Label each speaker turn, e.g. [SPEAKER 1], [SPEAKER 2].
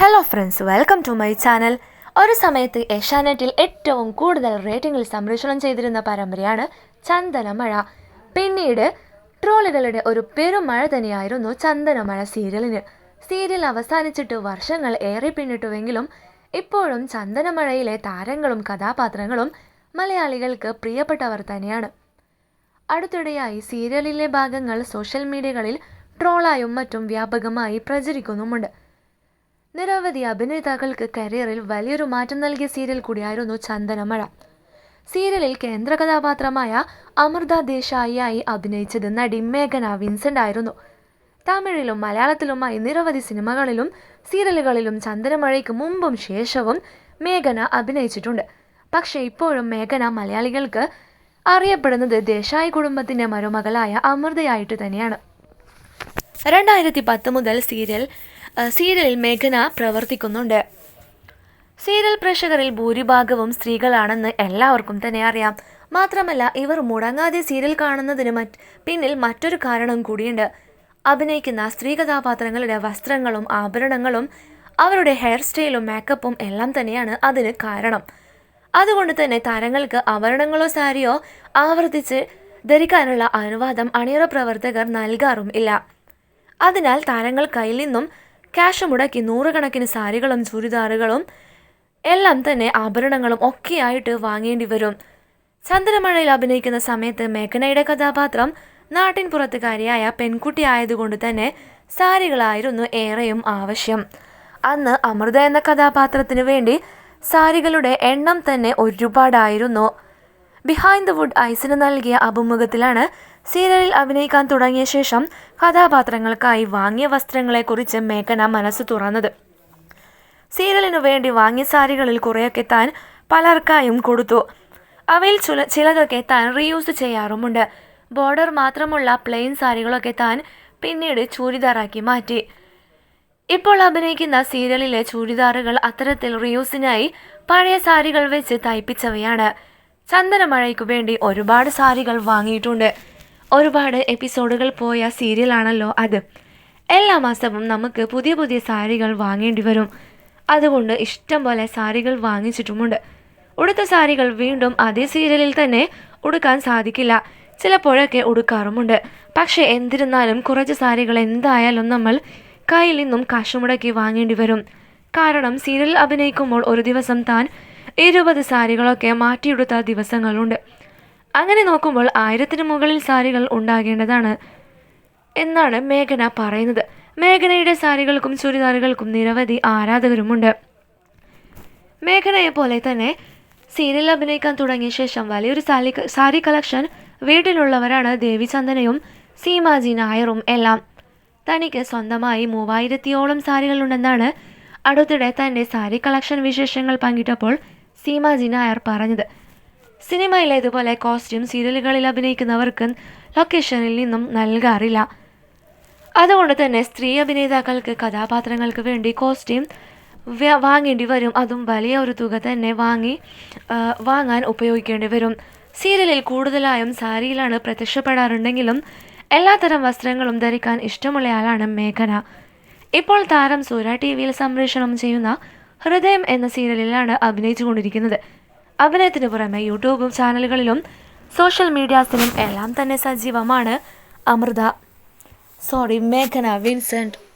[SPEAKER 1] Hello friends welcome to my channel ഒരു സമയത്ത് ഏഷ്യാനെറ്റിൽ ഏറ്റവും കൂടുതൽ റേറ്റിംഗിൽ സംപ്രേഷണം ചെയ്തിരുന്ന പരമ്പരയാണ് ചന്ദനമഴ. പിന്നീട് ട്രോളുകളുടെ ഒരു പെരുമഴ തന്നെയായിരുന്നു ചന്ദനമഴ സീരിയലിന്. സീരിയൽ അവസാനിച്ചിട്ട് വർഷങ്ങൾ ഏറെ പിന്നിട്ടുവെങ്കിലും ഇപ്പോഴും ചന്ദനമഴയിലെ താരങ്ങളും കഥാപാത്രങ്ങളും മലയാളികൾക്ക് പ്രിയപ്പെട്ടവർ തന്നെയാണ്. അടുത്തിടെയായി സീരിയലിലെ ഭാഗങ്ങൾ സോഷ്യൽ മീഡിയകളിൽ ട്രോളായും മറ്റും വ്യാപകമായി പ്രചരിക്കുന്നുമുണ്ട്. നിരവധി അഭിനേതാക്കൾക്ക് കരിയറിൽ വലിയൊരു മാറ്റം നൽകിയ സീരിയൽ കൂടിയായിരുന്നു ചന്ദനമഴ സീരിയലിൽ കേന്ദ്ര കഥാപാത്രമായ അമൃത ദേശായിയായി അഭിനയിച്ചത് നടി മേഘന വിൻസെന്റ് ആയിരുന്നു. തമിഴിലും മലയാളത്തിലുമായി നിരവധി സിനിമകളിലും സീരിയലുകളിലും ചന്ദനമഴയ്ക്ക് മുമ്പും ശേഷവും മേഘന അഭിനയിച്ചിട്ടുണ്ട്. പക്ഷേ ഇപ്പോഴും മേഘന മലയാളികൾക്ക് അറിയപ്പെടുന്നത് ദേശായി കുടുംബത്തിന്റെ മരുമകളായ അമൃതയായിട്ട് തന്നെയാണ്. രണ്ടായിരത്തി പത്ത് മുതൽ സീരിയൽ സീരിയലിൽ മേഘന പ്രവർത്തിക്കുന്നുണ്ട്. സീരിയൽ പ്രേക്ഷകരിൽ ഭൂരിഭാഗവും സ്ത്രീകളാണെന്ന് എല്ലാവർക്കും തന്നെ അറിയാം. മാത്രമല്ല ഇവർ മുടങ്ങാതെ സീരിയൽ കാണുന്നതിന് മറ്റ് പിന്നിൽ മറ്റൊരു കാരണം കൂടിയുണ്ട്. അഭിനയിക്കുന്ന സ്ത്രീ കഥാപാത്രങ്ങളുടെ വസ്ത്രങ്ങളും ആഭരണങ്ങളും അവരുടെ ഹെയർ സ്റ്റൈലും മേക്കപ്പും എല്ലാം തന്നെയാണ് അതിന് കാരണം. അതുകൊണ്ട് തന്നെ താരങ്ങൾക്ക് ആഭരണങ്ങളോ സാരിയോ ആവർത്തിച്ച് ധരിക്കാനുള്ള അനുവാദം അണിയറ പ്രവർത്തകർ നൽകാറും ഇല്ല. അതിനാൽ താരങ്ങൾ കയ്യിൽ നിന്നും ക്യാഷ് മുടക്കി നൂറുകണക്കിന് സാരികളും ചുരിദാറുകളും എല്ലാം തന്നെ ആഭരണങ്ങളും ഒക്കെയായിട്ട് വാങ്ങേണ്ടി വരും. ചന്ദ്രമഴയിൽ അഭിനയിക്കുന്ന സമയത്ത് മേഘനയുടെ കഥാപാത്രം നാട്ടിൻ പുറത്തുകാരിയായ പെൺകുട്ടി ആയതുകൊണ്ട് തന്നെ സാരികളായിരുന്നു ഏറെയും ആവശ്യം. അന്ന് അമൃത എന്ന കഥാപാത്രത്തിനു വേണ്ടി സാരികളുടെ എണ്ണം തന്നെ ഒരുപാടായിരുന്നു. ബിഹൈൻഡ് ദ വുഡ് ഐസിന് നൽകിയ അഭിമുഖത്തിലാണ് സീരിയലിൽ അഭിനയിക്കാൻ തുടങ്ങിയ ശേഷം കഥാപാത്രങ്ങൾക്കായി വാങ്ങിയ വസ്ത്രങ്ങളെക്കുറിച്ച് മേഘന മനസ്സ് തുറന്നത്. സീരിയലിനു വേണ്ടി വാങ്ങിയ സാരികളിൽ കുറേയൊക്കെ താൻ പലർക്കായും കൊടുത്തു. അവയിൽ ചില ചിലതൊക്കെ താൻ റീയൂസ് ചെയ്യാറുമുണ്ട്. ബോർഡർ മാത്രമുള്ള പ്ലെയിൻ സാരികളൊക്കെ താൻ പിന്നീട് ചൂരിദാറാക്കി മാറ്റി. ഇപ്പോൾ അഭിനയിക്കുന്ന സീരിയലിലെ ചൂരിദാറുകൾ അത്തരത്തിൽ റിയൂസിനായി പഴയ സാരികൾ വെച്ച് തയ്പ്പിച്ചവയാണ്. ചന്ദനമഴയ്ക്കു വേണ്ടി ഒരുപാട് സാരികൾ വാങ്ങിയിട്ടുണ്ട്. ഒരുപാട് എപ്പിസോഡുകൾ പോയ സീരിയലാണല്ലോ അത്. എല്ലാ മാസവും നമുക്ക് പുതിയ പുതിയ സാരികൾ വാങ്ങേണ്ടി വരും. അതുകൊണ്ട് ഇഷ്ടം പോലെ സാരികൾ വാങ്ങിച്ചിട്ടുമുണ്ട്. ഉടുത്ത സാരികൾ വീണ്ടും അതേ സീരിയലിൽ തന്നെ ഉടുക്കാൻ സാധിക്കില്ല. ചിലപ്പോഴൊക്കെ ഉടുക്കാറുമുണ്ട്. പക്ഷേ എന്തിരുന്നാലും കുറച്ച് സാരികൾ എന്തായാലും നമ്മൾ കയ്യിൽ നിന്നും കാശുമുടക്കി വാങ്ങേണ്ടി വരും. കാരണം സീരിയൽ അഭിനയിക്കുമ്പോൾ ഒരു ദിവസം താൻ ഇരുപത് സാരികളൊക്കെ മാറ്റിയെടുത്ത ദിവസങ്ങളുണ്ട്. അങ്ങനെ നോക്കുമ്പോൾ ആയിരത്തിന് മുകളിൽ സാരികൾ ഉണ്ടാകേണ്ടതാണ് എന്നാണ് മേഘന പറയുന്നത്. മേഘനയുടെ സാരികൾക്കും ചുരിദാറുകൾക്കും നിരവധി ആരാധകരുമുണ്ട്. മേഘനയെ പോലെ തന്നെ സീരിയൽ അഭിനയിക്കാൻ തുടങ്ങിയ ശേഷം വലിയൊരു സാരി സാരി കളക്ഷൻ വീട്ടിലുള്ളവരാണ് ദേവിചന്ദനയും സീമാജി നായറും എല്ലാം. തനിക്ക് സ്വന്തമായി മൂവായിരത്തിയോളം സാരികളുണ്ടെന്നാണ് അടുത്തിടെ തന്റെ സാരി കളക്ഷൻ വിശേഷങ്ങൾ പങ്കിട്ടപ്പോൾ സീമാജി നായർ പറഞ്ഞത്. സിനിമയിലേതുപോലെ കോസ്റ്റ്യൂം സീരിയലുകളിൽ അഭിനയിക്കുന്നവർക്ക് ലൊക്കേഷനിൽ നിന്നും നൽകാറില്ല. അതുകൊണ്ട് തന്നെ സ്ത്രീ അഭിനേതാക്കൾക്ക് കഥാപാത്രങ്ങൾക്ക് വേണ്ടി കോസ്റ്റ്യൂം വാങ്ങേണ്ടി വരും. അതും വലിയ ഒരു തുക തന്നെ വാങ്ങി വാങ്ങാൻ ഉപയോഗിക്കേണ്ടി വരും. സീരിയലിൽ കൂടുതലായും സാരിയിലാണ് പ്രത്യക്ഷപ്പെടാറുണ്ടെങ്കിലും എല്ലാത്തരം വസ്ത്രങ്ങളും ധരിക്കാൻ ഇഷ്ടമുള്ളയാളാണ് മേഘന. ഇപ്പോൾ താരം സൂര്യ ടി വിയിൽ സംപ്രേഷണം ചെയ്യുന്ന ഹൃദയം എന്ന സീരിയലിലാണ് അഭിനയിച്ചുകൊണ്ടിരിക്കുന്നത്. അഭിനയത്തിന് പുറമെ യൂട്യൂബും ചാനലുകളിലും സോഷ്യൽ മീഡിയാസിലും എല്ലാം തന്നെ സജീവമാണ് അമൃത. Sorry മേഘന Vincent.